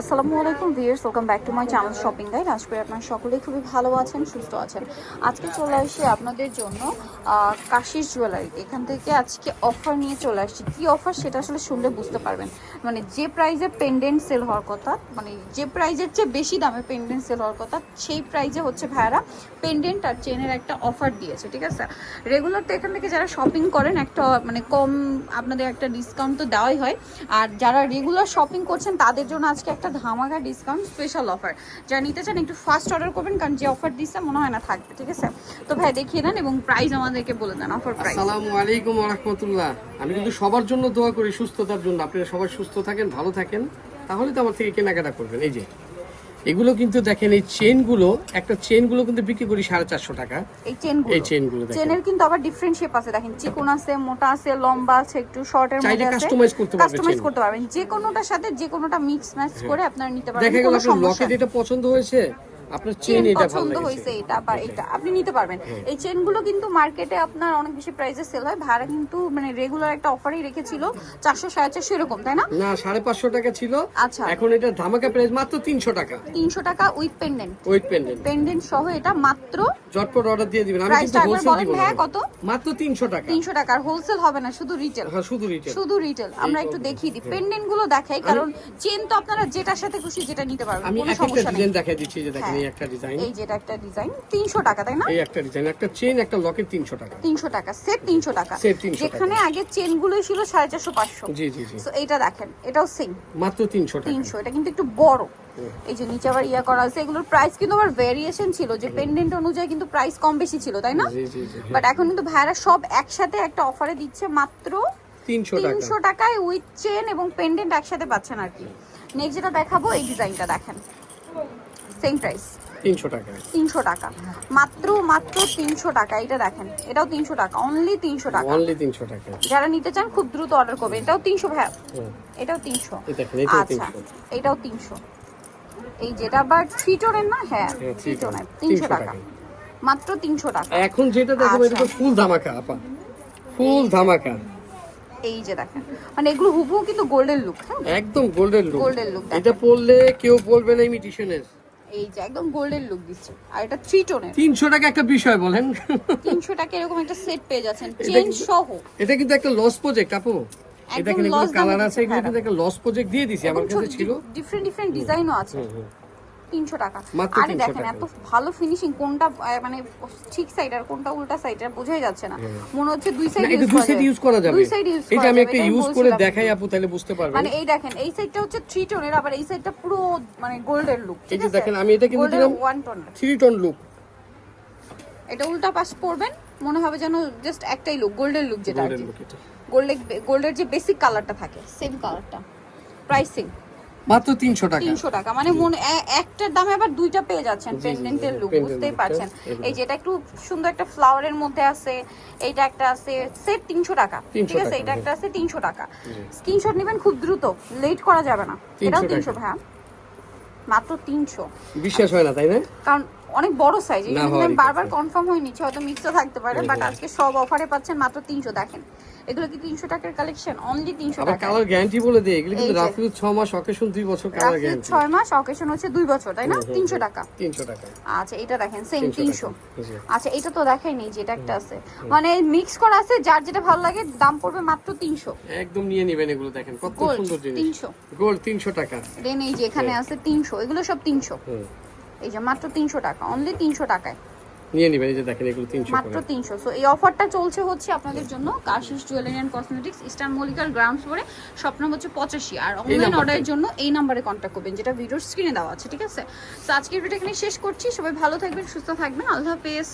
আসসালামু আলাইকুম viewers welcome back to my channel shopping guide আজ করে আপনারা সকলেই খুবই ভালো আছেন, সুস্থ আছেন। আজকে চলে আসি আপনাদের জন্য কাশির জুয়েলারি এখান থেকে আজকে অফার নিয়ে চলে আসছি। কি অফার সেটা আসলে শুনলে বুঝতে পারবেন। মানে যে প্রাইজে পেন্ডেন্ট সেল হওয়ার কথা মানে যে প্রাইজের চেয়ে বেশি দামে পেন্ডেন্ট সেল হওয়ার কথা, সেই প্রাইজে হচ্ছে ভাইয়ারা পেন্ডেন্ট আর চেনের একটা অফার দিয়েছে, ঠিক আছে? রেগুলার তো এখান থেকে যারা শপিং করেন, একটা মানে কম আপনাদের একটা ডিসকাউন্ট তো দেওয়াই হয়। আর যারা রেগুলার শপিং করছেন, তাদের জন্য আজকে একটা ধামাকা ডিসকাউন্ট স্পেশাল অফার যা নিতে চান একটু ফার্স্ট অর্ডার করবেন, কারণ যে অফার দিচ্ছে মনে হয় না থাকবে, ঠিক আছে? তো ভাই, দেখিয়ে দেন এবং প্রাইস আমাদেরকে বলে দেন অফার প্রাইস আসসালামু আলাইকুম ওয়া রাহমাতুল্লাহ। আমি কিন্তু সবার জন্য দোয়া করি সুস্থতার জন্য। আপনারা সবাই সুস্থ থাকেন, ভালো থাকেন, তাহলে তো আমার থেকে কেনাকাটা করবেন। এই যে। এগুলো কিন্তু দেখেন এই চেনগুলো একটা চেনগুলো কিন্তু বিক্রি করি সাড়ে চারশো টাকা। এই চেনগুলো এই চেনগুলো চেনের কিন্তু আবার ডিফারেন্ট শেপ আছে দেখেন চিকন আছে মোটা আছে লম্বা আছে একটু শর্ট এর মধ্যে আছে। customize করতে পারবেন কাস্টমাইজ করতে পারবেন। যে কোনোটার সাথে যে কোনোটা মিক্স ম্যাচ করে আপনারা নিতে পারবেন দেখা গেল কোনো আপনার লকেট এটা পছন্দ হয়েছে আপনার চেন এটা ভালো পছন্দ হয়েছে এটা বা এটা আপনি নিতে পারবেন। এই চেনগুলো কিন্তু মার্কেটে আপনার অনেক বেশি প্রাইসে সেল হয়। ভাড়া কিন্তু মানে রেগুলার একটা অফারই রেখেছিল চারশো সাড়ে চারশো এরকম তাই না? না সাড়ে পাঁচশো টাকা ছিল। আচ্ছা। এখন এটা ধামাকা প্রাইস মাত্র তিনশো টাকা। তিনশো টাকা with pendant wait pendant pendant সহ এটা মাত্র ঝটপট অর্ডার দিয়ে দিবেন। আমি কিন্তু হোলসেল দিব না কত? মাত্র তিনশো টাকা। তিনশো টাকা আর হোলসেল হবে না শুধু রিটেল হ্যাঁ শুধু রিটেল শুধু রিটেল আমরা একটু দেখিয়ে দিই। পেন্ডেন্টগুলো দেখাই কারণ চেন তো আপনারা যেটার সাথে খুশি যেটা নিতে পারবেন আমি একটা ডিজাইন দেখাই দিচ্ছি যে দেখেন হ্যাঁ। এই একটা ডিজাইন এই যেটা একটা ডিজাইন তিনশো টাকা তাই না? এই একটা ডিজাইন একটা চেন একটা লকেট তিনশো টাকা। তিনশো টাকা সেট তিনশো টাকা। Set 300 টাকা। যেখানে আগে চেনগুলো ছিল সাড়ে চারশো পাঁচশো। জি জি জি। তো এইটা দেখেন এটাও সেম মাত্র তিনশো টাকা। তিনশো এটা কিন্তু একটু বড়। এই যে নিচে আবার ইয়া করা আছে এগুলোর প্রাইস কিন্তু আবার ভেরিয়েশন ছিল যে পেন্ডেন্ট অনুযায়ী কিন্তু প্রাইস কম বেশি ছিল তাই না? বাট এখন কিন্তু ভাইয়ারা সব একসাথে একটা অফারে দিচ্ছে মাত্র তিনশো টাকা। তিনশো টাকায় উইথ চেন এবং পেন্ডেন্ট একসাথে পাচ্ছেন আর কি। নেক্সট যেটা দেখাবো এই ডিজাইনটা দেখেন। সেম প্রাইস তিনশো টাকা। তিনশো টাকা। মাত্র মাত্র তিনশো টাকা। এটা দেখেন এটাও তিনশো টাকা। অনলি তিনশো টাকা। অনলি তিনশো টাকা। যারা নিতে চান খুব দ্রুত অর্ডার করবেন এটাও তিনশো ভাইয়া হুম। এটাও তিনশো। দেখেন এটাও আচ্ছা এটাও তিনশো। এই যেটা আবার থ্রি না? হ্যাঁ হ্যাঁ, থ্রি three টোনের tone, তিনশো 300 টাকা। মাত্র তিনশো টাকা। এখন যেটা দেখো এটা তো আচ্ছা। ফুল ধামাকা আপা। ফুল ধামাকা। এই যে দেখেন মানে এগুলো হুবহু কিন্তু গোল্ডেন লুক হ্যাঁ? একদম গোল্ডেন লুক Golden look এটা পরলে কেউ বলবে না ইমিটেশনের এই যে একদম গোল্ডেন লুক দিচ্ছে। আর এটা থ্রি টোনের তিনশো টাকা একটা বিষয় বলেন। তিনশো টাকা এরকম একটা সেট পেয়ে যাচ্ছেন। চেন সহ। এটা কিন্তু একটা লস প্রজেক্ট আপু। এটা দামে কালার আছে এগুলো। কিন্তু একটা লস প্রজেক্ট দিয়ে দিছি আমার কাছে ছিল। ডিফারেন্ট ডিফারেন্ট ডিজাইনও আছে। তিনশো টাকা। আরে দেখেন এত ভালো ফিনিশিং কোনটা মানে ঠিক সাইড আর কোনটা উল্টা সাইড আর বোঝাই যাচ্ছে না। মনে হচ্ছে দুই সাইড দুই সাইড ইউজ করা যাবে। দুই সাইড ইউজ এটা আমি একটা ইউজ করে দেখাই আপু তাহলে বুঝতে পারবেন। মানে এই দেখেন এই সাইডটা হচ্ছে থ্রি টোনের আবার এই সাইডটা পুরো মানে গোল্ডেন লুক এই যে দেখেন, আমি এটা কিন্তু দিলাম one tone three tone look এটা উল্টা পাশ পড়বেন মনে হবে যেন জাস্ট একটাই লুক গোল্ডেন লুক যেটা গোল্ডেন গোল্ডের যে বেসিক কালারটা থাকে সেম কালারটা প্রাইসিং মাত্র তিনশো টাকা। তিনশো টাকা। মানে মনে একটার দামে আবার দুইটা পেয়ে যাচ্ছেন পেন্ডেন্টের লুক বুঝতেই পারছেন। এই যে এটা একটু সুন্দর একটা ফ্লাওয়ারের মধ্যে আছে এইটা একটা আছে সেট তিনশো টাকা ঠিক আছে? এটা একটা আছে তিনশো টাকা। স্ক্রিনশট নেবেন খুব দ্রুত লেট করা যাবে না। এটাও টাকা। তিনশো ভাইয়া মাত্র তিনশো। বিশ্বাস হয় না তাই না? কারণ অনেক বড় সাইজ এখানে বারবার কনফার্ম হয়ে নিচ্ছে হয়তো মিক্সও থাকতে পারে বাট আজকে সব অফারে পাচ্ছেন মাত্র তিনশো দেখেন। এগুলো কি তিনশো টাকার কালেকশন অনলি তিনশো আবার টাকা কালার গ্যারান্টি বলে দেয় এগুলো কিন্তু এই যে। মাস অকেশন দুই বছর কালার গ্যারান্টি ছয় মাস অকেশন হচ্ছে দুই বছর তাই না? তিনশো টাকা। তিনশো টাকা। আচ্ছা এটা দেখেন সেম 300 তিনশো। আচ্ছা এটা তো দেখাইনি যেটা একটা আছে। মানে মিক্স করা আছে যার যেটা ভালো লাগে দাম পড়বে মাত্র তিনশো। একদম নিয়ে নেবেন এগুলো দেখেন কত সুন্দর জিনিস। তিনশো। গোল্ড তিনশো টাকা। দেন এই যে এখানে আছে তিনশো এগুলো সব তিনশো। হুম। এই যে মাত্র তিনশো টাকা অনলি তিনশো টাকায়। নিয়ে নেবেন এই যে দেখেন এগুলো তিনশো মাত্র করে। তিনশো। সো এই অফারটা চলছে হচ্ছে আপনাদের জন্য Kashish jewellery and cosmetics eastern মলিকার ground ফ্লোরে স্বপ্ন হচ্ছে পঁচাশি। আর অনলাইন অর্ডারের জন্য এই নম্বরে কন্টাক্ট করবেন যেটা ভিডিওর স্ক্রিনে দেওয়া আছে ঠিক আছে? তো আজকের ভিডিও এখানে শেষ করছি। সবাই ভালো থাকবেন সুস্থ থাকবেন। আল্লাহ হাফেজ।